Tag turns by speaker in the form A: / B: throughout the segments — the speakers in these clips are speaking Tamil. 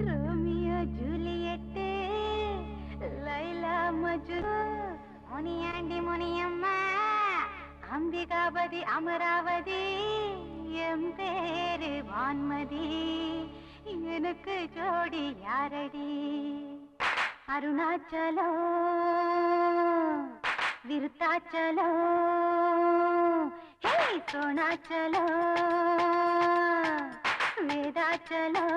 A: ரோமியோ ஜூலியட்டு லைலா மஜு முனியாண்டி முனியம்மா அம்பிகாபதி அமராவதி எம் பேரு வான்மதி எனக்கு ஜோடி யாரடி? அருணாச்சலம் விருத்தாச்சலம் ஹே சோனாச்சலம் வேதாச்சலம்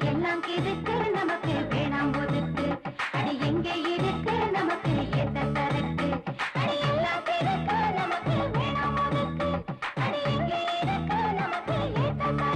B: எல்லாம் எதுக்கு நமக்கு வேணாம்
A: போது